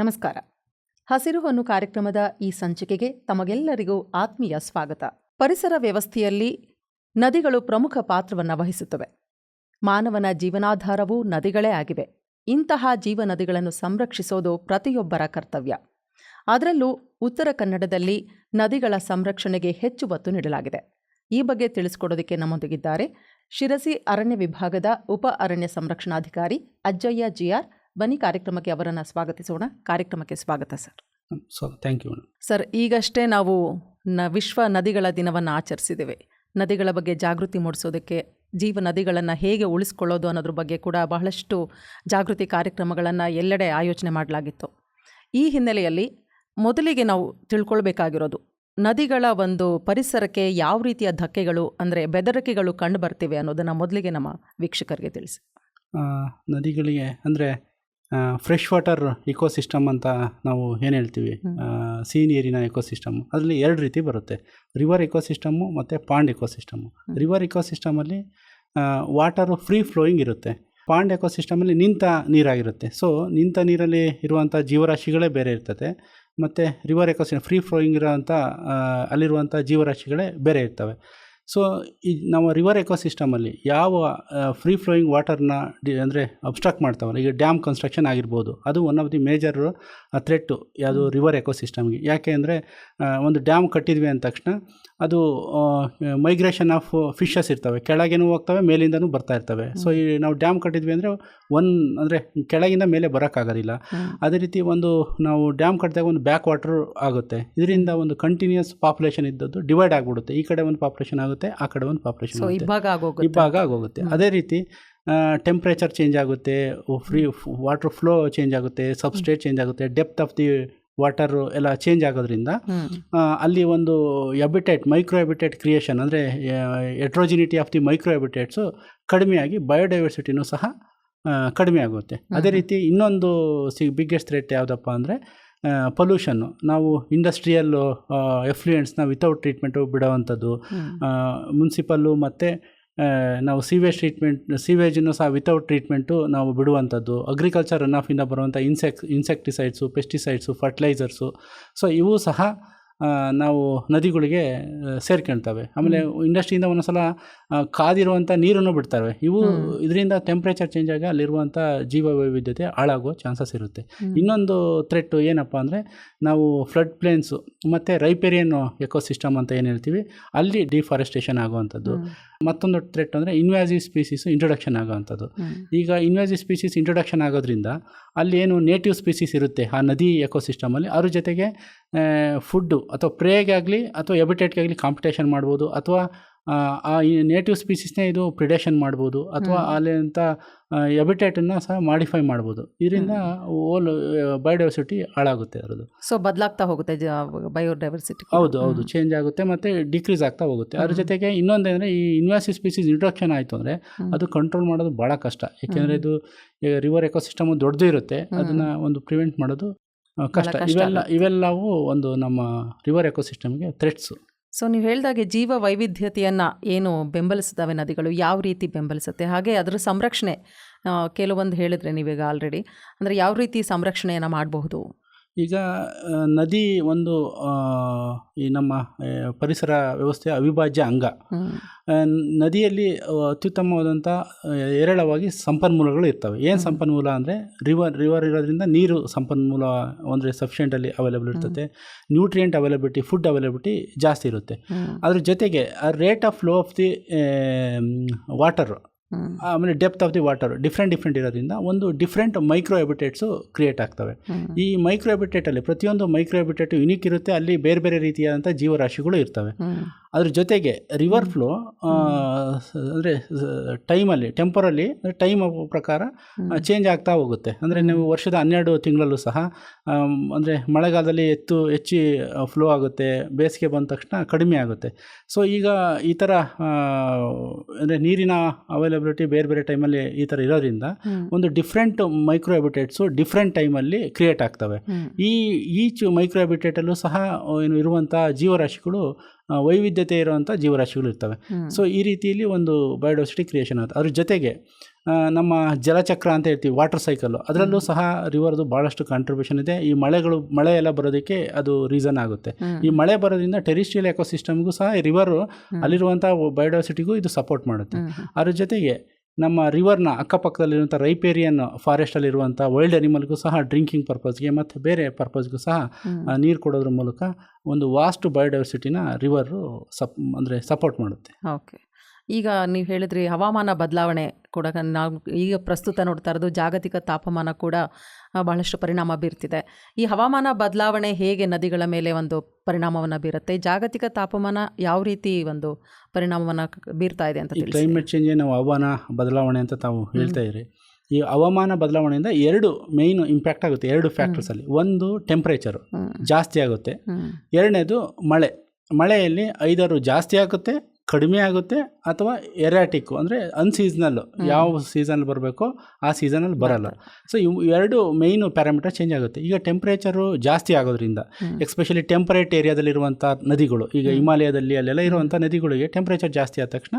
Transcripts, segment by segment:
ನಮಸ್ಕಾರ. ಹಸಿರು ಹೊನ್ನು ಕಾರ್ಯಕ್ರಮದ ಈ ಸಂಚಿಕೆಗೆ ತಮಗೆಲ್ಲರಿಗೂ ಆತ್ಮೀಯ ಸ್ವಾಗತ. ಪರಿಸರ ವ್ಯವಸ್ಥೆಯಲ್ಲಿ ನದಿಗಳು ಪ್ರಮುಖ ಪಾತ್ರವನ್ನು ವಹಿಸುತ್ತವೆ. ಮಾನವನ ಜೀವನಾಧಾರವೂ ನದಿಗಳೇ ಆಗಿವೆ. ಇಂತಹ ಜೀವ ನದಿಗಳನ್ನು ಸಂರಕ್ಷಿಸೋದು ಪ್ರತಿಯೊಬ್ಬರ ಕರ್ತವ್ಯ. ಅದರಲ್ಲೂ ಉತ್ತರ ಕನ್ನಡದಲ್ಲಿ ನದಿಗಳ ಸಂರಕ್ಷಣೆಗೆ ಹೆಚ್ಚು ಒತ್ತು ನೀಡಲಾಗಿದೆ. ಈ ಬಗ್ಗೆ ತಿಳಿಸಿಕೊಡೋದಕ್ಕೆ ನಮ್ಮೊಂದಿಗಿದ್ದಾರೆ ಶಿರಸಿ ಅರಣ್ಯ ವಿಭಾಗದ ಉಪ ಅರಣ್ಯ ಸಂರಕ್ಷಣಾಧಿಕಾರಿ ಅಜ್ಜಯ್ಯ ಜಿಆರ್ ಬನ್ನಿ ಕಾರ್ಯಕ್ರಮಕ್ಕೆ ಅವರನ್ನು ಸ್ವಾಗತಿಸೋಣ. ಕಾರ್ಯಕ್ರಮಕ್ಕೆ ಸ್ವಾಗತ sir. So thank you sir ಈಗಷ್ಟೇ ನಾವು ನ ವಿಶ್ವ ನದಿಗಳ ದಿನವನ್ನು ಆಚರಿಸಿದ್ದೇವೆ. ನದಿಗಳ ಬಗ್ಗೆ ಜಾಗೃತಿ ಮೂಡಿಸೋದಕ್ಕೆ ಜೀವ ನದಿಗಳನ್ನು ಹೇಗೆ ಉಳಿಸ್ಕೊಳ್ಳೋದು ಅನ್ನೋದ್ರ ಬಗ್ಗೆ ಕೂಡ ಬಹಳಷ್ಟು ಜಾಗೃತಿ ಕಾರ್ಯಕ್ರಮಗಳನ್ನು ಎಲ್ಲೆಡೆ ಆಯೋಜನೆ ಮಾಡಲಾಗಿತ್ತು. ಈ ಹಿನ್ನೆಲೆಯಲ್ಲಿ ಮೊದಲಿಗೆ ನಾವು ತಿಳ್ಕೊಳ್ಬೇಕಾಗಿರೋದು ನದಿಗಳ ಒಂದು ಪರಿಸರಕ್ಕೆ ಯಾವ ರೀತಿಯ ಧಕ್ಕೆಗಳು ಅಂದರೆ ಬೆದರಿಕೆಗಳು ಕಂಡು ಬರ್ತಿವೆ ಅನ್ನೋದನ್ನು ಮೊದಲಿಗೆ ನಮ್ಮ ವೀಕ್ಷಕರಿಗೆ ತಿಳಿಸಿ. ನದಿಗಳಿಗೆ ಅಂದರೆ ಫ್ರೆಶ್ ವಾಟರ್ ಇಕೋಸಿಸ್ಟಮ್ ಅಂತ ನಾವು ಏನು ಹೇಳ್ತೀವಿ? ಸೀ ನೀರಿನ ಇಕೋಸಿಸ್ಟಮ್ ಅದರಲ್ಲಿ ಎರಡು ರೀತಿ ಬರುತ್ತೆ. ರಿವರ್ ಇಕೋಸಿಸ್ಟಮ್ಮು ಮತ್ತು ಪಾಂಡ್ ಇಕೋಸಿಸ್ಟಮ್ಮು ಸಿಸ್ಟಮ್ಮು ರಿವರ್ ಇಕೋಸಿಸ್ಟಮಲ್ಲಿ ವಾಟರು ಫ್ರೀ ಫ್ಲೋಯಿಂಗ್ ಇರುತ್ತೆ. ಪಾಂಡ್ ಎಕೋಸಿಸ್ಟಮಲ್ಲಿ ನಿಂತ ನೀರಾಗಿರುತ್ತೆ. ಸೊ ನಿಂತ ನೀರಲ್ಲಿ ಇರುವಂಥ ಜೀವರಾಶಿಗಳೇ ಬೇರೆ ಇರ್ತದೆ. ಮತ್ತು ರಿವರ್ ಎಕೋಸಿಸ್ಟಮ್ ಫ್ರೀ ಫ್ಲೋಯಿಂಗ್ ಇರೋವಂಥ ಅಲ್ಲಿರುವಂಥ ಜೀವರಾಶಿಗಳೇ ಬೇರೆ ಇರ್ತವೆ. ಸೊ ಈ ನಾವು ರಿವರ್ ಎಕೋಸಿಸ್ಟಮಲ್ಲಿ ಯಾವ ಫ್ರೀ ಫ್ಲೋಯಿಂಗ್ ವಾಟರ್ನ ಡಿ ಅಂದರೆ ಅಬ್ಸ್ಟ್ರಾಕ್ಟ್ ಮಾಡ್ತಾವಲ್ಲ ಈಗ ಡ್ಯಾಮ್ ಕನ್ಸ್ಟ್ರಕ್ಷನ್ ಆಗಿರ್ಬೋದು ಅದು one of the major threat ಯಾವುದು ರಿವರ್ ಎಕೋಸಿಸ್ಟಮ್ಗೆ ಯಾಕೆ ಅಂದರೆ ಒಂದು ಡ್ಯಾಮ್ ಕಟ್ಟಿದ್ವಿ ಅಂದ ತಕ್ಷಣ ಅದು ಮೈಗ್ರೇಷನ್ ಆಫ್ ಫಿಶಸ್ ಇರ್ತವೆ ಕೆಳಗೇನೂ ಹೋಗ್ತವೆ ಮೇಲಿಂದನೂ ಬರ್ತಾ ಇರ್ತವೆ. ಸೊ ಈ ನಾವು ಡ್ಯಾಮ್ ಕಟ್ಟಿದ್ವಿ ಅಂದರೆ ಒನ್ ಅಂದರೆ ಕೆಳಗಿಂದ ಮೇಲೆ ಬರೋಕ್ಕಾಗೋದಿಲ್ಲ. ಅದೇ ರೀತಿ ಒಂದು ನಾವು ಡ್ಯಾಮ್ ಕಟ್ಟಿದಾಗ ಒಂದು ಬ್ಯಾಕ್ ವಾಟರ್ ಆಗುತ್ತೆ. ಇದರಿಂದ ಒಂದು ಕಂಟಿನ್ಯೂಸ್ ಪಾಪ್ಯುಲೇಷನ್ ಇದ್ದದ್ದು ಡಿವೈಡ್ ಆಗಿಬಿಡುತ್ತೆ. ಈ ಕಡೆ ಒಂದು ಪಾಪ್ಯುಲೇಷನ್ ಆಗುತ್ತೆ ಆ ಕಡೆ ಒಂದು ಪಾಪ್ಯುಲೇಷನ್ ಆಗುತ್ತೆ ಇಬ್ಬಾಗ ಆಗೋಗುತ್ತೆ ಇಬ್ಬಾಗ ಆಗೋಗುತ್ತೆ. ಅದೇ ರೀತಿ ಟೆಂಪ್ರೇಚರ್ ಚೇಂಜ್ ಆಗುತ್ತೆ ಫ್ರೀ ವಾಟರ್ ಫ್ಲೋ ಚೇಂಜ್ ಆಗುತ್ತೆ ಸಬ್ಸ್ಟ್ರೇಟ್ ಚೇಂಜ್ ಆಗುತ್ತೆ ಡೆಪ್ತ್ ಆಫ್ ದಿ ವಾಟರ್ ಎಲ್ಲ ಚೇಂಜ್ ಆಗೋದ್ರಿಂದ ಅಲ್ಲಿ ಒಂದು ಎಬಿಟೇಟ್ ಮೈಕ್ರೋ ಎಬಿಟೇಟ್ ಕ್ರಿಯೇಷನ್ ಅಂದರೆ heterogeneity of the micro habitats ಕಡಿಮೆಯಾಗಿ ಬಯೋಡೈವರ್ಸಿಟಿನೂ ಸಹ ಕಡಿಮೆ ಆಗುತ್ತೆ ಅದೇ ರೀತಿ ಇನ್ನೊಂದು ಸಿ ಬಿಗ್ಗೆಸ್ಟ್ ಥ್ರೆಟ್ ಯಾವುದಪ್ಪ ಅಂದರೆ ಪೊಲ್ಯೂಷನ್ನು ನಾವು ಇಂಡಸ್ಟ್ರಿಯಲ್ ಎಫ್ಲೂಯೆಂಟ್ಸ್ನ ವಿತೌಟ್ ಟ್ರೀಟ್ಮೆಂಟು ಬಿಡೋವಂಥದ್ದು. ಮುನ್ಸಿಪಲ್ಲು ಮತ್ತು ನಾವು ಸೀವೇಜ್ ಟ್ರೀಟ್ಮೆಂಟ್ ಸೀವೇಜನ್ನು ಸಹ ವಿತೌಟ್ ಟ್ರೀಟ್ಮೆಂಟು ನಾವು ಬಿಡುವಂಥದ್ದು. ಅಗ್ರಿಕಲ್ಚರ್ ರನ್ ಆಫಿಂದ ಬರುವಂಥ insect insecticides pesticides fertilizers so ಇವು ಸಹ ನಾವು ನದಿಗಳಿಗೆ ಸೇರ್ಕೊಳ್ತವೆ ಆಮೇಲೆ ಇಂಡಸ್ಟ್ರಿಯಿಂದ ಒಂದೊಂದ್ಸಲ ಕಾದಿರುವಂಥ ನೀರನ್ನು ಬಿಡ್ತವೆ. ಇವು ಇದರಿಂದ ಟೆಂಪ್ರೇಚರ್ ಚೇಂಜ್ ಆಗಿ ಅಲ್ಲಿರುವಂಥ ಜೀವ ವೈವಿಧ್ಯತೆ ಹಾಳಾಗೋ ಚಾನ್ಸಸ್ ಇರುತ್ತೆ ಇನ್ನೊಂದು ಥ್ರೆಟ್ಟು ಏನಪ್ಪ ಅಂದರೆ ನಾವು ಫ್ಲಡ್ ಪ್ಲೇನ್ಸು ಮತ್ತು ರೈಪೇರಿಯನ್ ಎಕೋಸಿಸ್ಟಮ್ ಅಂತ ಏನು ಹೇಳ್ತೀವಿ ಅಲ್ಲಿ ಡಿಫಾರೆಸ್ಟೇಷನ್ ಆಗುವಂಥದ್ದು. ಮತ್ತೊಂದು ಥ್ರೆಟ್ ಅಂದರೆ ಇನ್ವ್ಯಾಸಿವ್ ಸ್ಪೀಸೀಸ್ ಇಂಟ್ರೊಡಕ್ಷನ್ ಆಗೋವಂಥದ್ದು. ಈಗ ಇನ್ವ್ಯಾಸಿವ್ ಸ್ಪೀಸೀಸ್ ಇಂಟ್ರೊಡಕ್ಷನ್ ಆಗೋದ್ರಿಂದ ಅಲ್ಲಿ ಏನು ನೇಟಿವ್ ಸ್ಪೀಸೀಸ್ ಇರುತ್ತೆ ಆ ನದಿ ಎಕೋಸಿಸ್ಟಮಲ್ಲಿ ಅದ್ರ ಜೊತೆಗೆ ಫುಡ್ಡು ಅಥವಾ ಪ್ರೇಗಾಗಲಿ ಅಥವಾ ಎಬಿಟೇಟ್ಗಾಗಲಿ ಕಾಂಪಿಟೇಷನ್ ಮಾಡ್ಬೋದು ಅಥವಾ ಆ, ನೇಟಿವ್ ಸ್ಪೀಸೀಸ್ನೇ ಇದು ಪ್ರಿಡೇಷನ್ ಮಾಡ್ಬೋದು ಅಥವಾ ಅಲ್ಲಿಂಥ ಎಬಿಟೇಟನ್ನು ಸಹ ಮಾಡಿಫೈ ಮಾಡ್ಬೋದು. ಇದರಿಂದ ಓಲ್ ಬಯೋಡೈವರ್ಸಿಟಿ ಹಾಳಾಗುತ್ತೆ ಅದರದ್ದು ಸೊ ಬದಲಾಗ್ತಾ ಹೋಗುತ್ತೆ ಬಯೋಡೈವರ್ಸಿಟಿ ಹೌದು ಹೌದು. ಚೇಂಜ್ ಆಗುತ್ತೆ ಮತ್ತು ಡಿಕ್ರೀಸ್ ಆಗ್ತಾ ಹೋಗುತ್ತೆ. ಅದ್ರ. ಜೊತೆಗೆ ಇನ್ನೊಂದೇನೆಂದರೆ ಈ ಇನ್ವಾಸಿವ್ ಸ್ಪೀಸೀಸ್ ಇಂಟ್ರೊಡಕ್ಷನ್ ಆಯಿತು ಅಂದರೆ ಅದು ಕಂಟ್ರೋಲ್ ಮಾಡೋದು ಭಾಳ ಕಷ್ಟ. ಯಾಕೆಂದರೆ ಇದು ರಿವರ್ ಎಕೋಸಿಸ್ಟಮ್ ದೊಡ್ಡದು ಇರುತ್ತೆ. ಅದನ್ನು ಒಂದು ಪ್ರಿವೆಂಟ್ ಮಾಡೋದು ಕಷ್ಟ. ಇವೆಲ್ಲ. ಇವೆಲ್ಲವೂ ಒಂದು ನಮ್ಮ ರಿವರ್ ಎಕೋಸಿಸ್ಟಮ್ಗೆ ಥ್ರೆಟ್ಸು ಸೊ ನೀವು ಹೇಳಿದಾಗೆ ಜೀವ ವೈವಿಧ್ಯತೆಯನ್ನು ಏನು ಬೆಂಬಲಿಸ್ತವೆ ನದಿಗಳು ಯಾವ ರೀತಿ ಬೆಂಬಲಿಸುತ್ತೆ? ಹಾಗೆ ಅದರ ಸಂರಕ್ಷಣೆ ಕೆಲವೊಂದು ಹೇಳಿದ್ರೆ ನೀವೀಗ ಆಲ್ರೆಡಿ ಅಂದರೆ ಯಾವ ರೀತಿ ಸಂರಕ್ಷಣೆಯನ್ನು ಮಾಡಬಹುದು? ಈಗ ನದಿ ಒಂದು ಈ ನಮ್ಮ ಪರಿಸರ ವ್ಯವಸ್ಥೆಯ ಅವಿಭಾಜ್ಯ ಅಂಗ. ನದಿಯಲ್ಲಿ ಅತ್ಯುತ್ತಮವಾದಂಥ ಹೇರಳವಾಗಿ ಸಂಪನ್ಮೂಲಗಳು ಇರ್ತವೆ. ಏನು ಸಂಪನ್ಮೂಲ ಅಂದರೆ ರಿವರ್ ರಿವರ್ ಇರೋದ್ರಿಂದ ನೀರು ಸಂಪನ್ಮೂಲ ಅಂದರೆ ಸಫಿಷಿಯೆಂಟಲ್ಲಿ ಅವೈಲೇಬಲ್ ಇರ್ತದೆ. ನ್ಯೂಟ್ರಿಯೆಂಟ್ ಅವೈಲಬಿಲಿಟಿ ಫುಡ್ ಅವೈಲಬಿಲಿಟಿ ಜಾಸ್ತಿ ಇರುತ್ತೆ. ಅದ್ರ ಜೊತೆಗೆ rate of flow of the water ಆಮೇಲೆ depth of the water different different ಇರೋದ್ರಿಂದ ಒಂದು ಡಿಫ್ರೆಂಟ್ ಮೈಕ್ರೋ ಎಬಿಟೇಟ್ಸು ಕ್ರಿಯೇಟ್ ಆಗ್ತವೆ ಈ ಮೈಕ್ರೋ ಎಬಿಟೇಟಲ್ಲಿ ಪ್ರತಿಯೊಂದು ಮೈಕ್ರೋ ಎಬಿಟೇಟ್ ಯುನಿಕ್ ಇರುತ್ತೆ ಅಲ್ಲಿ ಬೇರೆ ಬೇರೆ ರೀತಿಯಾದಂಥ ಜೀವರಾಶಿಗಳು ಇರ್ತವೆ. ಅದ್ರ ಜೊತೆಗೆ ರಿವರ್ ಫ್ಲೋ ಅಂದರೆ ಟೈಮಲ್ಲಿ ಟೆಂಪರಲ್ಲಿ ಟೈಮ್ ಪ್ರಕಾರ ಚೇಂಜ್ ಆಗ್ತಾ ಹೋಗುತ್ತೆ. ಅಂದರೆ ನೀವು ವರ್ಷದ ಹನ್ನೆರಡು ತಿಂಗಳಲ್ಲೂ ಸಹ ಅಂದರೆ ಮಳೆಗಾಲದಲ್ಲಿ ಎತ್ತು ಹೆಚ್ಚಿ ಫ್ಲೋ ಆಗುತ್ತೆ ಬೇಸಿಗೆ ಬಂದ ತಕ್ಷಣ ಕಡಿಮೆ ಆಗುತ್ತೆ. ಸೊ ಈಗ ಈ ಥರ ಅಂದರೆ ನೀರಿನ ಅವೈಲಬಿಲಿಟಿ ಬೇರೆ ಬೇರೆ ಟೈಮಲ್ಲಿ ಈ ಥರ ಇರೋದ್ರಿಂದ ಒಂದು ಡಿಫ್ರೆಂಟ್ ಮೈಕ್ರೋ ಹ್ಯಾಬಿಟೇಟ್ಸು ಡಿಫ್ರೆಂಟ್ ಟೈಮಲ್ಲಿ ಕ್ರಿಯೇಟ್ ಆಗ್ತವೆ. ಈ ಈಚ್ ಮೈಕ್ರೋ ಹ್ಯಾಬಿಟೇಟಲ್ಲೂ ಸಹ ಏನು ಇರುವಂಥ ಜೀವರಾಶಿಗಳು ವೈವಿಧ್ಯತೆ ಇರುವಂಥ ಜೀವರಾಶಿಗಳು ಇರ್ತವೆ. ಸೊ ಈ ರೀತಿಯಲ್ಲಿ ಒಂದು ಬಯೋಡೈವರ್ಸಿಟಿ ಕ್ರಿಯೇಷನ್ ಆಗುತ್ತೆ ಅದ್ರ ಜೊತೆಗೆ ನಮ್ಮ ಜಲಚಕ್ರ ಅಂತ ಹೇಳ್ತೀವಿ ವಾಟರ್ ಸೈಕಲ್ಲು ಅದರಲ್ಲೂ ಸಹ ರಿವರ್ದು ಭಾಳಷ್ಟು ಕಾಂಟ್ರಿಬ್ಯೂಷನ್ ಇದೆ. ಈ ಮಳೆಗಳು ಮಳೆ ಎಲ್ಲ ಬರೋದಕ್ಕೆ ಅದು ರೀಸನ್ ಆಗುತ್ತೆ. ಈ ಮಳೆ ಬರೋದ್ರಿಂದ ಟೆರಿಸ್ಟ್ರಿಯಲ್ ಎಕೋಸಿಸ್ಟಮ್ಗೂ ಸಹ ಈ ರಿವರು ಅಲ್ಲಿರುವಂಥ ಬಯೋಡೈವರ್ಸಿಟಿಗೂ ಇದು ಸಪೋರ್ಟ್ ಮಾಡುತ್ತೆ. ಅದ್ರ ಜೊತೆಗೆ ನಮ್ಮ ರಿವರ್ನ ಅಕ್ಕಪಕ್ಕದಲ್ಲಿರುವಂಥ ರೈಪೇರಿಯನ್ ಫಾರೆಸ್ಟಲ್ಲಿರುವಂಥ ವೈಲ್ಡ್ ಅನಿಮಲ್ಗೂ ಸಹ ಡ್ರಿಂಕಿಂಗ್ ಪರ್ಪಸ್ಗೆ ಮತ್ತು ಬೇರೆ ಪರ್ಪಸ್ಗೂ ಸಹ ನೀರು ಕೊಡೋದ್ರ ಮೂಲಕ ಒಂದು ವಾಸ್ಟ್ ಬಯೋಡೈವರ್ಸಿಟಿನ ರಿವರು ಸಪ್ ಅಂದರೆ ಸಪೋರ್ಟ್ ಮಾಡುತ್ತೆ. ಓಕೆ ಈಗ ನೀವು ಹೇಳಿದ್ರಿ ಹವಾಮಾನ ಬದಲಾವಣೆ ಕೂಡ ನಾವು ಈಗ ಪ್ರಸ್ತುತ ನೋಡ್ತಾ ಇರೋದು ಜಾಗತಿಕ ತಾಪಮಾನ ಕೂಡ ಬಹಳಷ್ಟು ಪರಿಣಾಮ ಬೀರ್ತಿದೆ. ಈ ಹವಾಮಾನ ಬದಲಾವಣೆ ಹೇಗೆ ನದಿಗಳ ಮೇಲೆ ಒಂದು ಪರಿಣಾಮವನ್ನು ಬೀರುತ್ತೆ? ಜಾಗತಿಕ ತಾಪಮಾನ ಯಾವ ರೀತಿ ಒಂದು ಪರಿಣಾಮವನ್ನು ಬೀರ್ತಾ ಇದೆ ಅಂತ ಕ್ಲೈಮೇಟ್ ಚೇಂಜ್ ನಾವು ಹವಾಮಾನ ಬದಲಾವಣೆ ಅಂತ ತಾವು ಹೇಳ್ತಾ ಇದ್ರಿ ಈ ಹವಾಮಾನ ಬದಲಾವಣೆಯಿಂದ ಎರಡು ಮೇಯ್ನ್ ಇಂಪ್ಯಾಕ್ಟ್ ಆಗುತ್ತೆ ಎರಡು ಫ್ಯಾಕ್ಟರ್ಸಲ್ಲಿ ಒಂದು ಟೆಂಪ್ರೇಚರು ಜಾಸ್ತಿ ಆಗುತ್ತೆ. ಎರಡನೇದು ಮಳೆ. ಮಳೆಯಲ್ಲಿ ಐದಾರು ಜಾಸ್ತಿ ಆಗುತ್ತೆ ಕಡಿಮೆ ಆಗುತ್ತೆ ಅಥವಾ ಎರಾಟಿಕ್ಕು ಅಂದರೆ ಅನ್ಸೀಸನಲ್ಲು ಯಾವ ಸೀಸನಲ್ಲಿ ಬರಬೇಕೋ ಆ ಸೀಸನಲ್ಲಿ ಬರಲ್ಲ. ಸೊ ಇವು ಎರಡು ಮೇಯ್ನು ಪ್ಯಾರಾಮೀಟರ್ ಚೇಂಜ್ ಆಗುತ್ತೆ. ಈಗ ಟೆಂಪ್ರೇಚರು ಜಾಸ್ತಿ ಆಗೋದ್ರಿಂದ ಎಸ್ಪೆಷಲಿ ಎಕ್ಸ್ಪೆಷಲಿ ಟೆಂಪರೇಟ್ ಏರಿಯಾದಲ್ಲಿರುವಂಥ ನದಿಗಳು ಈಗ ಹಿಮಾಲಯದಲ್ಲಿ ಅಲ್ಲೆಲ್ಲ ಇರುವಂಥ ನದಿಗಳಿಗೆ ಟೆಂಪ್ರೇಚರ್ ಜಾಸ್ತಿ ಆದ ತಕ್ಷಣ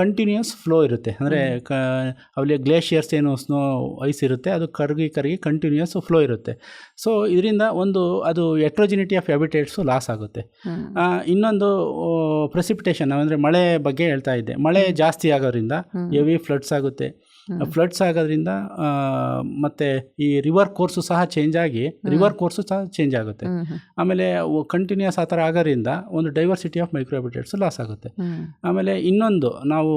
ಕಂಟಿನ್ಯೂಸ್ ಫ್ಲೋ ಇರುತ್ತೆ. ಅಂದರೆ ಕ ಅಲ್ಲಿ ಗ್ಲೇಷಿಯರ್ಸ್ ಏನು ಸ್ನೋ ಐಸ್ ಇರುತ್ತೆ ಅದು ಕರಗಿ ಕರಗಿ ಕಂಟಿನ್ಯೂಸ್ ಫ್ಲೋ ಇರುತ್ತೆ. ಸೊ ಇದರಿಂದ ಒಂದು ಅದು ಎಟ್ರೋಜಿನಿಟಿ ಆಫ್ ಹ್ಯಾಬಿಟೇಟ್ಸು ಲಾಸ್ ಆಗುತ್ತೆ. ಇನ್ನೊಂದು ಪ್ರೆಸಿಪಿಟೇಷನ್ ಅಂದರೆ ಮಳೆ ಬಗ್ಗೆ ಹೇಳ್ತಾ ಇದ್ದೆ. ಮಳೆ ಜಾಸ್ತಿ ಆಗೋದ್ರಿಂದ ಹೆವಿ ಫ್ಲಡ್ಸ್ ಆಗುತ್ತೆ. ಫ್ಲಡ್ಸ್ ಆಗೋದ್ರಿಂದ ಮತ್ತೆ ಈ ರಿವರ್ ಕೋರ್ಸು ಸಹ ಚೇಂಜ್ ಆಗಿ ರಿವರ್ ಕೋರ್ಸು ಸಹ ಚೇಂಜ್ ಆಗುತ್ತೆ. ಆಮೇಲೆ ಕಂಟಿನ್ಯೂಸ್ ಆ ಥರ ಆಗೋದ್ರಿಂದ ಒಂದು ಡೈವರ್ಸಿಟಿ ಆಫ್ ಮೈಕ್ರೋಬಿಟೇಟ್ಸ್ ಲಾಸ್ ಆಗುತ್ತೆ. ಆಮೇಲೆ ಇನ್ನೊಂದು ನಾವು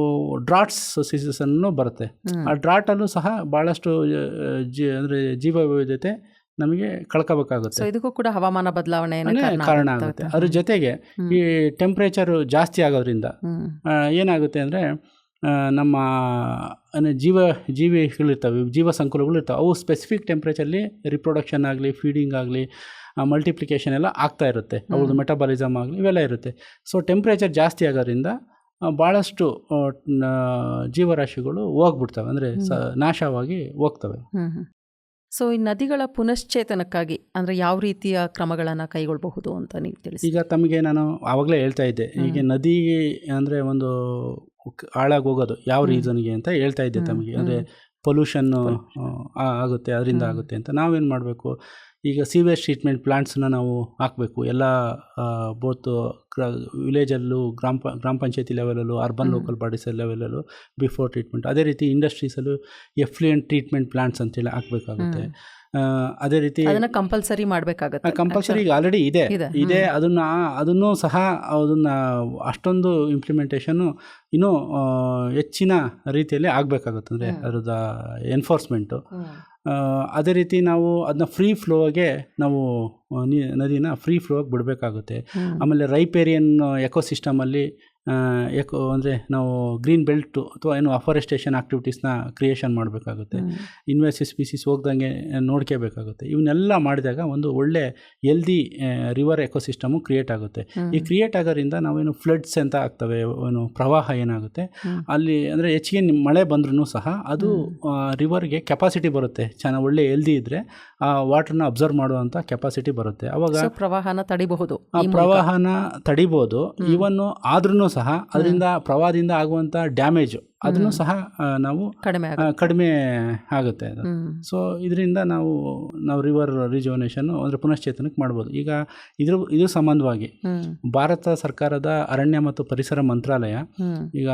ಡ್ರಾಟ್ಸ್ ಸೀಸನ್ನು ಬರುತ್ತೆ. ಆ ಡ್ರಾಟಲ್ಲೂ ಸಹ ಭಾಳಷ್ಟು ಜಿ ಅಂದರೆ ಜೀವ ವೈವಿಧ್ಯತೆ ನಮಗೆ ಕಳ್ಕೋಬೇಕಾಗುತ್ತೆ. ಇದಕ್ಕೂ ಕೂಡ ಹವಾಮಾನ ಬದಲಾವಣೆ ಕಾರಣ ಆಗುತ್ತೆ. ಅದ್ರ ಜೊತೆಗೆ ಈ ಟೆಂಪ್ರೇಚರ್ ಜಾಸ್ತಿ ಆಗೋದ್ರಿಂದ ಏನಾಗುತ್ತೆ ಅಂದರೆ ನಮ್ಮ ಅಂದರೆ ಜೀವ ಜೀವಿಗಳಿರ್ತವೆ ಜೀವ ಸಂಕುಲಗಳು ಇರ್ತವೆ ಅವು ಸ್ಪೆಸಿಫಿಕ್ ಟೆಂಪ್ರೇಚರಲ್ಲಿ ರಿಪ್ರೊಡಕ್ಷನ್ ಆಗಲಿ ಫೀಡಿಂಗ್ ಆಗಲಿ ಮಲ್ಟಿಪ್ಲಿಕೇಶನ್ ಎಲ್ಲ ಆಗ್ತಾ ಇರುತ್ತೆ. ಅವ್ರದ್ದು ಮೆಟಬಾಲಿಸಮ್ ಆಗಲಿ ಇವೆಲ್ಲ ಇರುತ್ತೆ. ಸೊ ಟೆಂಪ್ರೇಚರ್ ಜಾಸ್ತಿ ಆಗೋದ್ರಿಂದ ಭಾಳಷ್ಟು ಜೀವರಾಶಿಗಳು ಹೋಗ್ಬಿಡ್ತವೆ. ಅಂದರೆ ಸ ನಾಶವಾಗಿ ಹೋಗ್ತವೆ. ಸೊ ಈ ನದಿಗಳ ಪುನಶ್ಚೇತನಕ್ಕಾಗಿ ಅಂದರೆ ಯಾವ ರೀತಿಯ ಕ್ರಮಗಳನ್ನು ಕೈಗೊಳ್ಳಬಹುದು ಅಂತ ನೀವು ತಿಳಿಸಿ. ಈಗ ತಮಗೆ ನಾನು ಆವಾಗಲೇ ಹೇಳ್ತಾ ಇದ್ದೆ. ಈಗ ನದಿ ಅಂದರೆ ಒಂದು ಕ- ಹಾಳಾಗಿ ಹೋಗೋದು ಯಾವ ರೀಸನ್ಗೆ ಅಂತ ಹೇಳ್ತಾ ಇದ್ದೆ ತಮಗೆ. ಅಂದರೆ ಪೊಲ್ಯೂಷನ್ನು ಆಗುತ್ತೆ ಅದರಿಂದ ಆಗುತ್ತೆ ಅಂತ. ನಾವೇನು ಮಾಡಬೇಕು? ಈಗ ಸೀವೇಜ್ ಟ್ರೀಟ್ಮೆಂಟ್ ಪ್ಲಾಂಟ್ಸನ್ನ ನಾವು ಹಾಕಬೇಕು. ಎಲ್ಲ ಬೋತ್ ವಿಲೇಜಲ್ಲೂ ಗ್ರಾಮ ಪ ಗ್ರಾಮ ಪಂಚಾಯತಿ ಲೆವೆಲಲ್ಲೂ ಅರ್ಬನ್ ಲೋಕಲ್ ಬಾಡೀಸ್ ಲೆವೆಲಲ್ಲೂ ಬಿಫೋರ್ ಟ್ರೀಟ್ಮೆಂಟ್ ಅದೇ ರೀತಿ ಇಂಡಸ್ಟ್ರೀಸಲ್ಲೂ ಎಫ್ಲಿಯೆಂಟ್ ಟ್ರೀಟ್ಮೆಂಟ್ ಪ್ಲಾಂಟ್ಸ್ ಅಂತೇಳಿ ಹಾಕಬೇಕಾಗುತ್ತೆ. ಅದೇ ರೀತಿ ಅದನ್ನ ಕಂಪಲ್ಸರಿ ಮಾಡಬೇಕಾಗುತ್ತೆ ಕಂಪಲ್ಸರಿ ಈಗ ಆಲ್ರೆಡಿ ಇದೆ. ಇದೆ, ಅದನ್ನು ಅದನ್ನ ಅದನ್ನು ಸಹ ಅದನ್ನ ಅಷ್ಟೊಂದು ಇಂಪ್ಲಿಮೆಂಟೇಷನ್ನು ಇನ್ನೂ ಹೆಚ್ಚಿನ ರೀತಿಯಲ್ಲಿ ಆಗಬೇಕಾಗುತ್ತೆ ಅಂದರೆ ಅದರದ ಎನ್ಫೋರ್ಸ್ಮೆಂಟು ಅದೇ ರೀತಿ ನಾವು ಅದನ್ನ ಫ್ರೀ ಫ್ಲೋಗೆ ನಾವು ನದಿನ ಫ್ರೀ ಫ್ಲೋಗೆ ಬಿಡಬೇಕಾಗುತ್ತೆ. ಆಮೇಲೆ ರೈಪೇರಿಯನ್ ಎಕೋಸಿಸ್ಟಮಲ್ಲಿ ಎಕೋ ಅಂದರೆ ನಾವು ಗ್ರೀನ್ ಬೆಲ್ಟು ಅಥವಾ ಏನು ಅಫಾರೆಸ್ಟೇಷನ್ ಆಕ್ಟಿವಿಟೀಸ್ನ ಕ್ರಿಯೇಷನ್ ಮಾಡಬೇಕಾಗುತ್ತೆ. ಇನ್ವೆಸಿವ್ ಸ್ಪೀಸೀಸ್ ಹೋಗ್ದಂಗೆ ನೋಡ್ಕೋಬೇಕಾಗುತ್ತೆ. ಇವನ್ನೆಲ್ಲ ಮಾಡಿದಾಗ ಒಂದು ಒಳ್ಳೆ ಎಲ್ದಿ ರಿವರ್ ಎಕೋಸಿಸ್ಟಮು ಕ್ರಿಯೇಟ್ ಆಗುತ್ತೆ. ಈ ಕ್ರಿಯೇಟ್ ಆಗೋದ್ರಿಂದ ನಾವೇನು ಫ್ಲಡ್ಸ್ ಅಂತ ಆಗ್ತವೆ ಏನು ಪ್ರವಾಹ ಏನಾಗುತ್ತೆ. ಅಲ್ಲಿ ಅಂದರೆ ಹೆಚ್ಚಿಗೆ ಮಳೆ ಬಂದ್ರೂ ಸಹ ಅದು ರಿವರ್ಗೆ ಕೆಪಾಸಿಟಿ ಬರುತ್ತೆ. ಚೆನ್ನಾಗಿ ಒಳ್ಳೆ ಎಲ್ದಿ ಇದ್ದರೆ ಆ ವಾಟರ್ನ ಅಬ್ಸರ್ವ್ ಮಾಡುವಂಥ ಕೆಪಾಸಿಟಿ ಬರುತ್ತೆ. ಅವಾಗ ಪ್ರವಾಹನ ತಡಿಬಹುದು ಪ್ರವಾಹನ ತಡಿಬೋದು. ಇವನ್ನು ಆದ್ರೂ ಸಹ ಅದರಿಂದ ಪ್ರವಾಹದಿಂದ ಆಗುವಂಥ ಡ್ಯಾಮೇಜು ಅದನ್ನು ಸಹ ನಾವು ಕಡಿಮೆ ಆಗುತ್ತೆ. ಕಡಿಮೆ ಆಗುತ್ತೆ ಅದು. ಸೊ ಇದರಿಂದ ನಾವು ನಾವು ರಿವರ್ ರಿಜೋನೇಷನ್ ಅಂದರೆ ಪುನಶ್ಚೇತನಕ್ಕೆ ಮಾಡ್ಬೋದು. ಈಗ ಇದ್ರ ಇದ್ರ ಸಂಬಂಧವಾಗಿ ಭಾರತ ಸರ್ಕಾರದ ಅರಣ್ಯ ಮತ್ತು ಪರಿಸರ ಮಂತ್ರಾಲಯ ಈಗ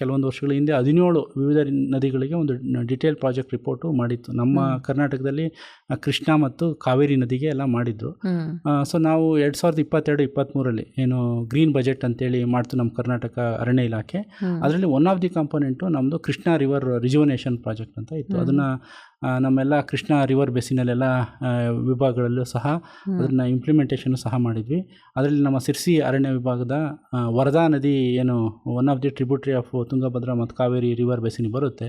ಕೆಲವೊಂದು ವರ್ಷಗಳ ಹಿಂದೆ ಹದಿನೇಳು ವಿವಿಧ ನದಿಗಳಿಗೆ ಒಂದು ಡಿಟೇಲ್ ಪ್ರಾಜೆಕ್ಟ್ ರಿಪೋರ್ಟು ಮಾಡಿತ್ತು. ನಮ್ಮ ಕರ್ನಾಟಕದಲ್ಲಿ ಕೃಷ್ಣ ಮತ್ತು ಕಾವೇರಿ ನದಿಗೆ ಎಲ್ಲ ಮಾಡಿದ್ರು ಸೊ ನಾವು ಎರಡ್ ಸಾವಿರದ ಇಪ್ಪತ್ತೆರಡು ಇಪ್ಪತ್ತ್ಮೂರಲ್ಲಿ ಏನು ಗ್ರೀನ್ ಬಜೆಟ್ ಅಂತೇಳಿ ಮಾಡ್ತು ನಮ್ಮ ಕರ್ನಾಟಕ ಅರಣ್ಯ ಇಲಾಖೆ. ಅದರಲ್ಲಿ ಒನ್ ಆಫ್ ದಿ ಕಾಂಪೊನೆಂಟು ನಮ್ಮದು ಕೃಷ್ಣ ರಿವರ್ ರಿಜುವನೇಷನ್ ಪ್ರಾಜೆಕ್ಟ್ ಅಂತ ಇತ್ತು. ಅದನ್ನು ನಮ್ಮೆಲ್ಲ ಕೃಷ್ಣ ರಿವರ್ ಬೇಸಿನಲ್ಲೆಲ್ಲ ವಿಭಾಗಗಳಲ್ಲೂ ಸಹ ಅದನ್ನು ಇಂಪ್ಲಿಮೆಂಟೇಷನ್ನು ಸಹ ಮಾಡಿದ್ವಿ. ಅದರಲ್ಲಿ ನಮ್ಮ ಸಿರ್ಸಿ ಅರಣ್ಯ ವಿಭಾಗದ ವರದಾ ನದಿ ಏನು one of the tributary of Tungabhadra ಮತ್ತು ಕಾವೇರಿ ರಿವರ್ ಬೇಸಿನ್ ಬರುತ್ತೆ.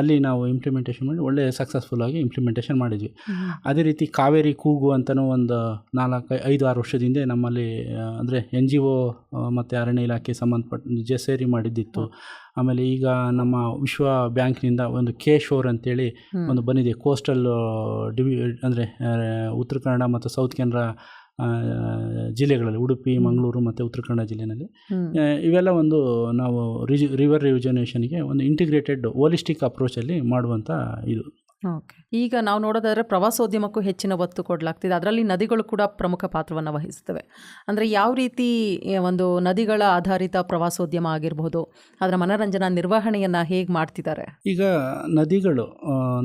ಅಲ್ಲಿ ನಾವು ಇಂಪ್ಲಿಮೆಂಟೇಷನ್ ಮಾಡಿ ಒಳ್ಳೆ ಸಕ್ಸಸ್ಫುಲ್ ಆಗಿ ಇಂಪ್ಲಿಮೆಂಟೇಷನ್ ಮಾಡಿದ್ವಿ. ಅದೇ ರೀತಿ ಕಾವೇರಿ ಕೂಗು ಅಂತಲೂ ಒಂದು ನಾಲ್ಕು ಐದು ಆರು ವರ್ಷದ ಹಿಂದೆ ನಮ್ಮಲ್ಲಿ ಅಂದರೆ ಎನ್ ಜಿ ಒ ಮತ್ತು ಅರಣ್ಯ ಇಲಾಖೆ ಸಂಬಂಧಪಟ್ಟ ಜೆ ಸೇರಿ ಮಾಡಿದ್ದಿತ್ತು. ಆಮೇಲೆ ಈಗ ನಮ್ಮ ವಿಶ್ವ ಬ್ಯಾಂಕ್ನಿಂದ ಒಂದು ಕೆ ಶೋರ್ ಅಂತೇಳಿ ಒಂದು ಬಂದಿದೆ. ಕೋಸ್ಟಲ್ ಡಿವಿ ಅಂದರೆ ಉತ್ತರ ಕನ್ನಡ ಮತ್ತು ಸೌತ್ ಕೆನರಾ ಜಿಲ್ಲೆಗಳಲ್ಲಿ ಉಡುಪಿ ಮಂಗಳೂರು ಮತ್ತು ಉತ್ತರ ಕನ್ನಡ ಜಿಲ್ಲೆಯಲ್ಲಿ ಇವೆಲ್ಲ ಒಂದು ನಾವು ರಿಜಿ ರಿವರ್ ರಿವಿಜನೇಷನ್ಗೆ ಒಂದು ಇಂಟಿಗ್ರೇಟೆಡ್ ಹೋಲಿಸ್ಟಿಕ್ ಅಪ್ರೋಚಲ್ಲಿ ಮಾಡುವಂಥ ಇದು. ಓಕೆ. ಈಗ ನಾವು ನೋಡೋದಾದ್ರೆ ಪ್ರವಾಸೋದ್ಯಮಕ್ಕೂ ಹೆಚ್ಚಿನ ಒತ್ತು ಕೊಡಲಾಗ್ತಿದೆ. ಅದರಲ್ಲಿ ನದಿಗಳು ಕೂಡ ಪ್ರಮುಖ ಪಾತ್ರವನ್ನು ವಹಿಸ್ತವೆ ಅಂದರೆ ಯಾವ ರೀತಿ ಒಂದು ನದಿಗಳ ಆಧಾರಿತ ಪ್ರವಾಸೋದ್ಯಮ ಆಗಿರಬಹುದು ಅದರ ಮನೋರಂಜನಾ ನಿರ್ವಹಣೆಯನ್ನು ಹೇಗೆ ಮಾಡ್ತಿದ್ದಾರೆ? ಈಗ ನದಿಗಳು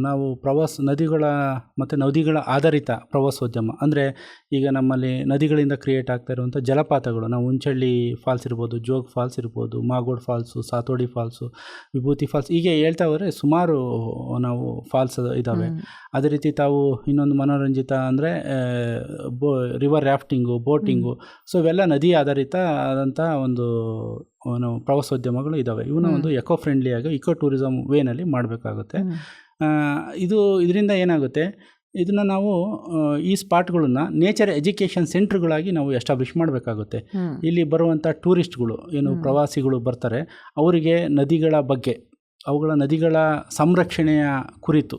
ನಾವು ಪ್ರವಾಸ, ನದಿಗಳ ಮತ್ತು ನದಿಗಳ ಆಧಾರಿತ ಪ್ರವಾಸೋದ್ಯಮ. ಅಂದರೆ ಈಗ ನಮ್ಮಲ್ಲಿ ನದಿಗಳಿಂದ ಕ್ರಿಯೇಟ್ ಆಗ್ತಾ ಇರುವಂಥ ಜಲಪಾತಗಳು, ನಾವು ಉಂಚಳ್ಳಿ ಫಾಲ್ಸ್ ಇರ್ಬೋದು, ಜೋಗ್ ಫಾಲ್ಸ್ ಇರ್ಬೋದು, Magod falls, Sathodi falls, Vibhuti falls, ಹೀಗೆ ಹೇಳ್ತಾ ಹೋದರೆ ಸುಮಾರು ನಾವು ಫಾಲ್ಸ್ ಇದ್ದಾವೆ ಅದೇ ರೀತಿ ತಾವು ಇನ್ನೊಂದು ಮನೋರಂಜಿತ ಅಂದರೆ ಬೋ ರಿವರ್ ರ್ಯಾಫ್ಟಿಂಗು ಬೋಟಿಂಗು ಸೊ ಇವೆಲ್ಲ ನದಿ ಆಧಾರಿತ ಆದಂಥ ಒಂದು ಪ್ರವಾಸೋದ್ಯಮಗಳು ಇದ್ದಾವೆ ಇವನ್ನ ಒಂದು ಎಕೋ ಫ್ರೆಂಡ್ಲಿಯಾಗಿ ಇಕೋ ಟೂರಿಸಮ್ ವೇನಲ್ಲಿ ಮಾಡಬೇಕಾಗುತ್ತೆ. ಇದು ಇದರಿಂದ ಏನಾಗುತ್ತೆ ಇದನ್ನು ನಾವು ಈ ಸ್ಪಾಟ್ಗಳನ್ನು ನೇಚರ್ ಎಜುಕೇಷನ್ ಸೆಂಟ್ರ್ಗಳಾಗಿ ನಾವು ಎಸ್ಟಾಬ್ಲಿಷ್ ಮಾಡಬೇಕಾಗುತ್ತೆ. ಇಲ್ಲಿ ಬರುವಂಥ ಟೂರಿಸ್ಟ್ಗಳು ಏನು ಪ್ರವಾಸಿಗಳು ಬರ್ತಾರೆ ಅವರಿಗೆ ನದಿಗಳ ಬಗ್ಗೆ ಅವುಗಳ ನದಿಗಳ ಸಂರಕ್ಷಣೆಯ ಕುರಿತು.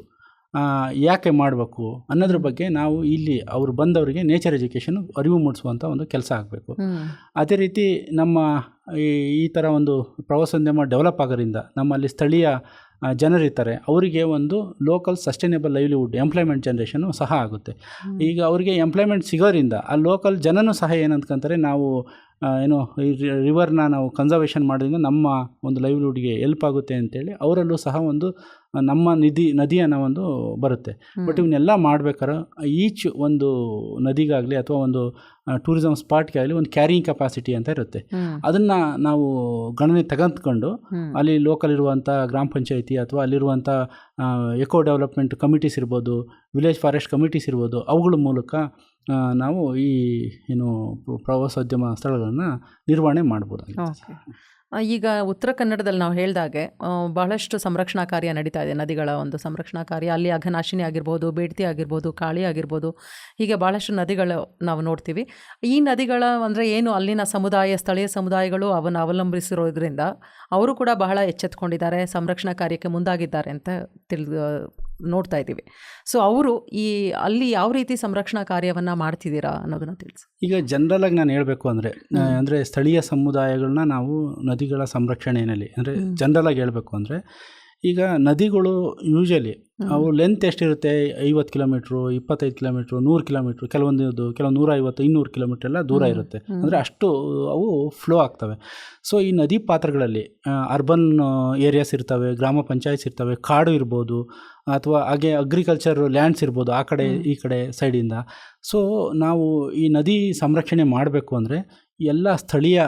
ಯಾಕೆ ಮಾಡಬೇಕು ಅನ್ನೋದ್ರ ಬಗ್ಗೆ ನಾವು ಇಲ್ಲಿ ಅವರು ಬಂದವರಿಗೆ ನೇಚರ್ ಎಜುಕೇಷನ್ ಅರಿವು ಮೂಡಿಸುವಂಥ ಒಂದು ಕೆಲಸ ಆಗಬೇಕು. ಅದೇ ರೀತಿ ನಮ್ಮ ಈ ಈ ಥರ ಒಂದು ಪ್ರವಾಸೋದ್ಯಮ ಡೆವಲಪ್ ಆಗೋದ್ರಿಂದ ನಮ್ಮಲ್ಲಿ ಸ್ಥಳೀಯ ಜನರಿರ್ತಾರೆ. ಅವರಿಗೆ ಒಂದು local sustainable livelihood employment generation ಸಹ ಆಗುತ್ತೆ. ಈಗ ಅವರಿಗೆ ಎಂಪ್ಲಾಯ್ಮೆಂಟ್ ಸಿಗೋದ್ರಿಂದ ಆ ಲೋಕಲ್ ಜನನೂ ಸಹ ಏನಂತಕಂತಾರೆ ನಾವು ಏನು ಈ ರಿವರ್ನ ನಾವು ಕನ್ಸರ್ವೇಷನ್ ಮಾಡೋದ್ರಿಂದ ನಮ್ಮ ಒಂದು ಲೈವ್ಲಿಹುಡ್ಗೆ ಎಲ್ಪ್ ಆಗುತ್ತೆ ಅಂತೇಳಿ ಅವರಲ್ಲೂ ಸಹ ಒಂದು ನಮ್ಮ ನಿಧಿ ನದಿ ಅನ್ನೋ ಒಂದು ಬರುತ್ತೆ. ಬಟ್ ಇವನ್ನೆಲ್ಲ ಮಾಡ್ಬೇಕಾದ್ರೆ ಈಚ್ ಒಂದು ನದಿಗಾಗಲಿ ಅಥವಾ ಒಂದು ಟೂರಿಸಮ್ ಸ್ಪಾಟ್ಗೆ ಆಗಲಿ ಒಂದು ಕ್ಯಾರಿಂಗ್ ಕೆಪಾಸಿಟಿ ಅಂತ ಇರುತ್ತೆ. ಅದನ್ನು ನಾವು ಗಣನೆ ತೆಗೆದುಕೊಂಡು ಅಲ್ಲಿ ಲೋಕಲ್ ಇರುವಂಥ ಗ್ರಾಮ ಪಂಚಾಯಿತಿ ಅಥವಾ ಅಲ್ಲಿರುವಂಥ ಎಕೋ ಡೆವಲಪ್ಮೆಂಟ್ ಕಮಿಟೀಸ್ ಇರ್ಬೋದು ವಿಲೇಜ್ ಫಾರೆಸ್ಟ್ ಕಮಿಟೀಸ್ ಇರ್ಬೋದು ಅವುಗಳ ಮೂಲಕ ನಾವು ಈ, ಏನು, ಪ್ರ- ಪ್ರವಾಸೋದ್ಯಮ ಸ್ಥಳಗಳನ್ನು ನಿರ್ವಹಣೆ ಮಾಡ್ಬೋದು ಈಗ ಉತ್ತರ ಕನ್ನಡದಲ್ಲಿ ನಾವು ಹೇಳಿದಾಗೆ ಬಹಳಷ್ಟು ಸಂರಕ್ಷಣಾ ಕಾರ್ಯ ನಡೀತಾ ಇದೆ. ನದಿಗಳ ಒಂದು ಸಂರಕ್ಷಣಾ ಕಾರ್ಯ. ಅಲ್ಲಿ ಅಘನಾಶಿನಿ ಆಗಿರ್ಬೋದು, ಬೇಡ್ತಿ ಆಗಿರ್ಬೋದು, ಕಾಳಿ ಆಗಿರ್ಬೋದು, ಹೀಗೆ ಭಾಳಷ್ಟು ನದಿಗಳು ನಾವು ನೋಡ್ತೀವಿ. ಈ ನದಿಗಳ ಅಂದರೆ ಏನು, ಅಲ್ಲಿನ ಸಮುದಾಯ, ಸ್ಥಳೀಯ ಸಮುದಾಯಗಳು ಅವನ್ನು ಅವಲಂಬಿಸಿರೋದ್ರಿಂದ ಅವರು ಕೂಡ ಬಹಳ ಎಚ್ಚೆತ್ಕೊಂಡಿದ್ದಾರೆ, ಸಂರಕ್ಷಣಾ ಕಾರ್ಯಕ್ಕೆ ಮುಂದಾಗಿದ್ದಾರೆ ಅಂತ ತಿಳಿದು ನೋಡ್ತಾ ಇದ್ದೀವಿ. ಸೊ ಅವರು ಈ ಅಲ್ಲಿ ಯಾವ ರೀತಿ ಸಂರಕ್ಷಣಾ ಕಾರ್ಯವನ್ನು ಮಾಡ್ತಿದ್ದೀರಾ ಅನ್ನೋದನ್ನು ತಿಳಿಸಿ. ಈಗ ಜನರಲಾಗಿ ನಾನು ಹೇಳಬೇಕು ಅಂದರೆ ಅಂದರೆ ಸ್ಥಳೀಯ ಸಮುದಾಯಗಳನ್ನ ನಾವು ನದಿಗಳ ಸಂರಕ್ಷಣೆಯಲ್ಲಿ ಅಂದರೆ ಜನರಲ್ ಜನರಲಾಗಿ ಹೇಳಬೇಕು ಅಂದರೆ ಈಗ ನದಿಗಳು ಯೂಶಲಿ ಅವು ಲೆಂತ್ ಎಷ್ಟಿರುತ್ತೆ? ಐವತ್ತು ಕಿಲೋಮೀಟ್ರು ಇಪ್ಪತ್ತೈದು ಕಿಲೋಮೀಟ್ರು ನೂರು ಕಿಲೋಮೀಟ್ರು ಕೆಲವೊಂದು ಕೆಲವು ನೂರೈವತ್ತು ಇನ್ನೂರು ಕಿಲೋಮೀಟ್ರ್ ಎಲ್ಲ ದೂರ ಇರುತ್ತೆ. ಅಂದರೆ ಅಷ್ಟು ಅವು ಫ್ಲೋ ಆಗ್ತವೆ. ಸೊ ಈ ನದಿ ಪಾತ್ರಗಳಲ್ಲಿ ಅರ್ಬನ್ ಏರಿಯಾಸ್ ಇರ್ತವೆ ಗ್ರಾಮ ಪಂಚಾಯತ್ಸ್ ಇರ್ತವೆ ಕಾಡು ಇರ್ಬೋದು ಅಥವಾ ಹಾಗೆ ಅಗ್ರಿಕಲ್ಚರ್ ಲ್ಯಾಂಡ್ಸ್ ಇರ್ಬೋದು ಆ ಕಡೆ ಈ ಕಡೆ ಸೈಡಿಂದ ಸೊ ನಾವು ಈ ನದಿ ಸಂರಕ್ಷಣೆ ಮಾಡಬೇಕು ಅಂದರೆ ಎಲ್ಲ ಸ್ಥಳೀಯ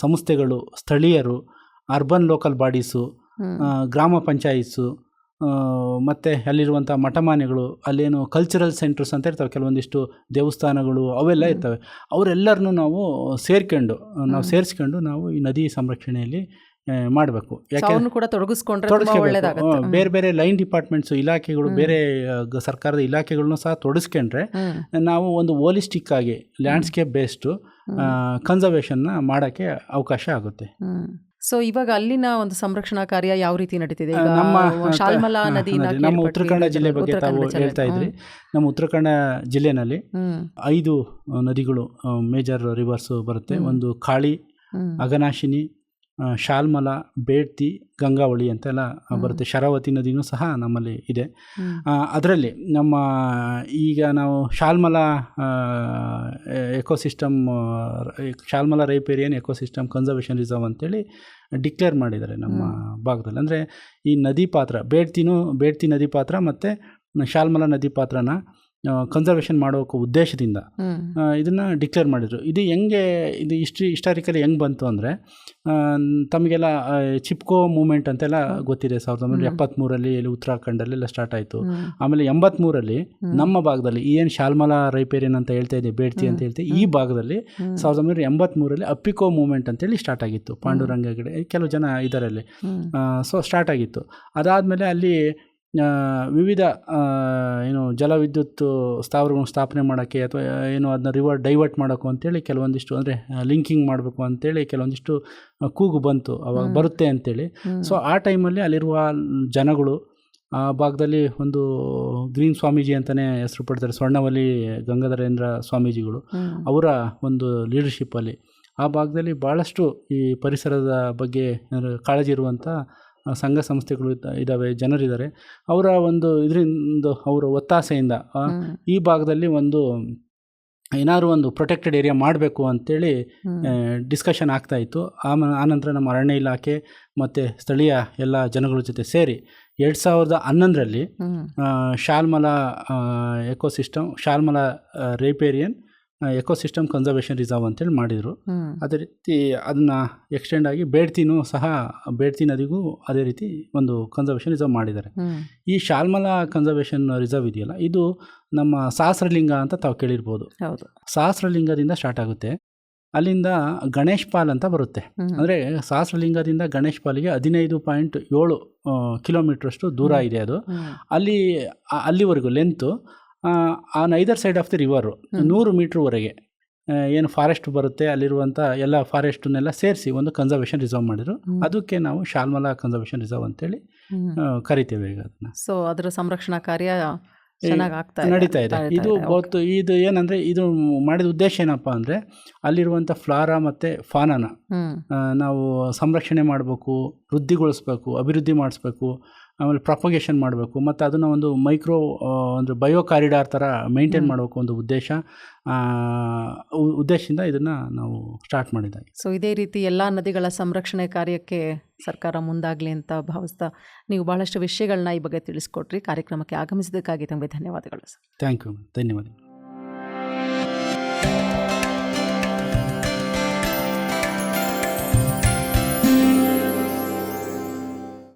ಸಂಸ್ಥೆಗಳು ಸ್ಥಳೀಯರು ಅರ್ಬನ್ ಲೋಕಲ್ ಬಾಡೀಸು ಗ್ರಾಮ ಪಂಚಾಯತ್ಸು ಮತ್ತು ಅಲ್ಲಿರುವಂಥ ಮಠಮಾನೆಗಳು ಅಲ್ಲೇನು ಕಲ್ಚರಲ್ ಸೆಂಟರ್ಸ್ ಅಂತ ಇರ್ತವೆ ಕೆಲವೊಂದಿಷ್ಟು ದೇವಸ್ಥಾನಗಳು ಅವೆಲ್ಲ ಇರ್ತವೆ. ಅವರೆಲ್ಲರನ್ನು ನಾವು ಸೇರ್ಕೊಂಡು ನಾವು. ಸೇರಿಸ್ಕೊಂಡು ನಾವು ಈ ನದಿ ಸಂರಕ್ಷಣೆಯಲ್ಲಿ ಮಾಡಬೇಕು. ಯಾಕೆ ಅವ್ರನ್ನು ಕೂಡ ತೊಡಗಿಸ್ಕೊಂಡ್ರೆ ತುಂಬಾ ತೊಡಗಿಸ್ಕೋಬೇಕು. ಬೇರೆ ಬೇರೆ ಲೈನ್ ಡಿಪಾರ್ಟ್ಮೆಂಟ್ಸು ಇಲಾಖೆಗಳು ಬೇರೆ ಸರ್ಕಾರದ ಇಲಾಖೆಗಳನ್ನೂ ಸಹ ತೊಡಗಿಸ್ಕೊಂಡ್ರೆ ನಾವು ಒಂದು ಹೋಲಿಸ್ಟಿಕ್ ಆಗಿ ಲ್ಯಾಂಡ್ಸ್ಕೇಪ್ ಬೇಸ್ಡು. ಕನ್ಸರ್ವೇಷನ್ನ ಮಾಡೋಕ್ಕೆ ಅವಕಾಶ ಆಗುತ್ತೆ. ಸೊ ಇವಾಗ ಅಲ್ಲಿನ ಒಂದು ಸಂರಕ್ಷಣಾ ಕಾರ್ಯ ಯಾವ ರೀತಿ ನಡೀತಿದೆ? ನಮ್ಮ ಶಾಲ್ಮಲಾ ನದಿನ ನದಿ. ನಮ್ಮ ಉತ್ತರ ಕನ್ನಡ ಜಿಲ್ಲೆ ಬಗ್ಗೆ ತಾವು ಹೇಳ್ತಾ ಇದ್ರಿ. ನಮ್ಮ ಉತ್ತರ ಕನ್ನಡ ಜಿಲ್ಲೆನಲ್ಲಿ. ಐದು ನದಿಗಳು ಮೇಜರ್ ರಿವರ್ಸ್ ಬರುತ್ತೆ. ಒಂದು ಕಾಳಿ ಅಗನಾಶಿನಿ ಅಘನಾಶಿನಿ ಶಾಲ್ಮಲ ಬೇಡ್ತಿ ಗಂಗಾವಳಿ ಅಂತೆಲ್ಲ ಬರುತ್ತೆ. ಶರಾವತಿ ನದಿನೂ ಸಹ ನಮ್ಮಲ್ಲಿ ಇದೆ. ಅದರಲ್ಲಿ ನಮ್ಮ ಈಗ ನಾವು Shalmala ecosystem Shalmala riparian ecosystem conservation reserve ಅಂತೇಳಿ ಡಿಕ್ಲೇರ್ ಮಾಡಿದ್ದಾರೆ ನಮ್ಮ ಭಾಗದಲ್ಲಿ. ಅಂದರೆ ಈ ನದಿ ಪಾತ್ರ ಬೇಡ್ತಿನೂ ಬೇಡ್ತಿ ನದಿ ಪಾತ್ರ ಮತ್ತು ಶಾಲ್ಮಲ ನದಿ ಪಾತ್ರನ ಕನ್ಸರ್ವೇಷನ್ ಮಾಡೋ ಉದ್ದೇಶದಿಂದ. ಇದನ್ನು ಡಿಕ್ಲೇರ್ ಮಾಡಿದರು. ಇದು ಹೆಂಗೆ ಇದು ಹಿಸ್ಟ್ರಿ ಹಿಸ್ಟಾರಿಕಲಿ ಹೆಂಗೆ ಬಂತು ಅಂದರೆ ತಮಗೆಲ್ಲ ಚಿಪ್ಕೋ ಮೂಮೆಂಟ್ ಅಂತೆಲ್ಲ ಗೊತ್ತಿದೆ. ಸಾವಿರದ ಒಂಬೈನೂರ. ಎಪ್ಪತ್ತ್ಮೂರಲ್ಲಿ ಇಲ್ಲಿ ಉತ್ತರಾಖಂಡಲ್ಲೆಲ್ಲ ಸ್ಟಾರ್ಟ್ ಆಯಿತು. ಆಮೇಲೆ ಎಂಬತ್ತ್ಮೂರಲ್ಲಿ. ನಮ್ಮ ಭಾಗದಲ್ಲಿ ಏನು ಶಾಲ್ಮಲಾ ರೈಪೇರಿಯನ್ ಅಂತ ಹೇಳ್ತಾ ಇದೆ ಬೇಡ್ತಿ ಅಂತ ಹೇಳ್ತೀವಿ ಈ ಭಾಗದಲ್ಲಿ. ಸಾವಿರದ ಒಂಬೈನೂರ ಎಂಬತ್ತ್ಮೂರಲ್ಲಿ ಅಪ್ಪಿಕೋ ಮೂಮೆಂಟ್ ಅಂತೇಳಿ ಸ್ಟಾರ್ಟ್ ಆಗಿತ್ತು. ಪಾಂಡುರಂಗ ಕಡೆ ಕೆಲವು ಜನ ಇದರಲ್ಲಿ. ಸೊ ಸ್ಟಾರ್ಟ್ ಆಗಿತ್ತು. ಅದಾದಮೇಲೆ ಅಲ್ಲಿ ವಿವಿಧ ಏನು ಜಲವಿದ್ಯುತ್ ಸ್ಥಾವರಗಳನ್ನು ಸ್ಥಾಪನೆ ಮಾಡೋಕ್ಕೆ ಅಥವಾ ಏನು ಅದನ್ನ ರಿವರ್ ಡೈವರ್ಟ್ ಮಾಡೋಕ್ಕೂ ಅಂತೇಳಿ ಕೆಲವೊಂದಿಷ್ಟು ಅಂದರೆ ಲಿಂಕಿಂಗ್ ಮಾಡಬೇಕು ಅಂತೇಳಿ ಕೆಲವೊಂದಿಷ್ಟು ಕೂಗು ಬಂತು ಅವಾಗ ಬರುತ್ತೆ ಅಂತೇಳಿ. ಸೊ ಆ ಟೈಮಲ್ಲಿ ಅಲ್ಲಿರುವ ಜನಗಳು ಆ ಭಾಗದಲ್ಲಿ ಒಂದು ಗ್ರೀನ್ ಸ್ವಾಮೀಜಿ ಅಂತಲೇ ಹೆಸರು ಪಡ್ತಾರೆ ಸ್ವರ್ಣವಲ್ಲಿ ಗಂಗಾಧರೇಂದ್ರ ಸ್ವಾಮೀಜಿಗಳು. ಅವರ ಒಂದು ಲೀಡರ್ಶಿಪ್ಪಲ್ಲಿ ಆ ಭಾಗದಲ್ಲಿ ಭಾಳಷ್ಟು ಈ ಪರಿಸರದ ಬಗ್ಗೆ ಕಾಳಜಿ ಇರುವಂಥ ಸಂಘ ಸಂಸ್ಥೆಗಳು ಇದ್ದ- ಇದ್ದಾವೆ ಜನರಿದ್ದಾರೆ ಅವರ ಒಂದು ಇದರಿಂದ ಅವರ ಒತ್ತಾಸೆಯಿಂದ ಈ ಭಾಗದಲ್ಲಿ ಒಂದು ಏನಾದ್ರು ಒಂದು ಪ್ರೊಟೆಕ್ಟೆಡ್ ಏರಿಯಾ ಮಾಡಬೇಕು ಅಂತೇಳಿ. ಡಿಸ್ಕಷನ್ ಆಗ್ತಾ ಇತ್ತು ಆಮ ಆನಂತರ ನಮ್ಮ ಅರಣ್ಯ ಇಲಾಖೆ ಮತ್ತು ಸ್ಥಳೀಯ ಎಲ್ಲ ಜನಗಳ ಜೊತೆ ಸೇರಿ ಎರಡು ಸಾವಿರದ ಹನ್ನೊಂದರಲ್ಲಿ. Shalmala ecosystem Shalmala riparian ecosystem conservation reserve ಅಂತೇಳಿ ಮಾಡಿದರು. ಅದೇ ರೀತಿ ಅದನ್ನು ಎಕ್ಸ್ಟೆಂಡ್ ಆಗಿ ಬೇಡ್ತಿನೂ ಸಹ ಬೇಡ್ತಿ ನದಿಗೂ ಅದೇ ರೀತಿ ಒಂದು ಕನ್ಸರ್ವೇಷನ್ ರಿಸರ್ವ್ ಮಾಡಿದ್ದಾರೆ. ಈ ಶಾಲ್ಮಲ ಕನ್ಸರ್ವೇಷನ್ ರಿಸರ್ವ್ ಇದೆಯಲ್ಲ ಇದು ನಮ್ಮ ಸಹಸ್ರಲಿಂಗ ಅಂತ ತಾವು ಕೇಳಿರ್ಬೋದು. ಸಹಸ್ರಲಿಂಗದಿಂದ ಸ್ಟಾರ್ಟ್ ಆಗುತ್ತೆ. ಅಲ್ಲಿಂದ ಗಣೇಶ್ ಪಾಲ್ ಅಂತ ಬರುತ್ತೆ. ಅಂದರೆ ಸಹಸ್ರಲಿಂಗದಿಂದ ಗಣೇಶ್ ಪಾಲಿಗೆ ಹದಿನೈದು ಪಾಯಿಂಟ್ ಏಳು ಕಿಲೋಮೀಟ್ರಷ್ಟು ದೂರ ಇದೆ ಅದು. ಅಲ್ಲಿ ಅಲ್ಲಿವರೆಗೂ length on either side of the river. ನೂರು ಮೀಟ್ರ್ವರೆಗೆ ಏನು ಫಾರೆಸ್ಟ್ ಬರುತ್ತೆ ಅಲ್ಲಿರುವಂಥ ಎಲ್ಲ ಫಾರೆಸ್ಟನ್ನೆಲ್ಲ ಸೇರಿಸಿ ಒಂದು ಕನ್ಸರ್ವೇಷನ್ ರಿಸರ್ವ್ ಮಾಡಿದ್ರು. ಅದಕ್ಕೆ ನಾವು ಶಾಲ್ಮಲಾ ಕನ್ಸರ್ವೇಷನ್ ರಿಸರ್ವ್ ಅಂತೇಳಿ ಕರಿತೇವೆ ಈಗ ಅದನ್ನ. ಸೊ ಅದರ ಸಂರಕ್ಷಣಾ ಕಾರ್ಯ ನಡೀತಾ ಇದೆ. ಇದು. ಬಹುತ್ ಇದು ಏನಂದ್ರೆ ಇದು ಮಾಡಿದ ಉದ್ದೇಶ ಏನಪ್ಪ ಅಂದ್ರೆ ಅಲ್ಲಿರುವಂಥ ಫ್ಲಾರಾ ಮತ್ತೆ ಫಾನಾನ ನಾವು ಸಂರಕ್ಷಣೆ ಮಾಡಬೇಕು ವೃದ್ಧಿಗೊಳಿಸ್ಬೇಕು ಅಭಿವೃದ್ಧಿ ಮಾಡಿಸ್ಬೇಕು ಆಮೇಲೆ ಪ್ರಾಪಗೇಷನ್ ಮಾಡಬೇಕು. ಮತ್ತು ಅದನ್ನು ಒಂದು ಮೈಕ್ರೋ ಅಂದರೆ ಬಯೋ ಕಾರಿಡಾರ್ ಥರ ಮೇಂಟೈನ್ ಮಾಡಬೇಕು ಒಂದು ಉದ್ದೇಶ. ಉದ್ದೇಶದಿಂದ ಇದನ್ನು ನಾವು ಸ್ಟಾರ್ಟ್ ಮಾಡಿದ್ದಾಗಿ ಸೊ ಇದೇ ರೀತಿ ಎಲ್ಲ ನದಿಗಳ ಸಂರಕ್ಷಣೆ ಕಾರ್ಯಕ್ಕೆ ಸರ್ಕಾರ ಮುಂದಾಗಲಿ ಅಂತ ಭಾವಿಸ್ತಾ ನೀವು ಬಹಳಷ್ಟು ವಿಷಯಗಳನ್ನ ಈ ಬಗ್ಗೆ ತಿಳಿಸ್ಕೊಟ್ರಿ. ಕಾರ್ಯಕ್ರಮಕ್ಕೆ ಆಗಮಿಸಿದ್ದಕ್ಕಾಗಿ ತಮಗೆ ಧನ್ಯವಾದಗಳು ಸರ್. ಥ್ಯಾಂಕ್ ಯು ಧನ್ಯವಾದ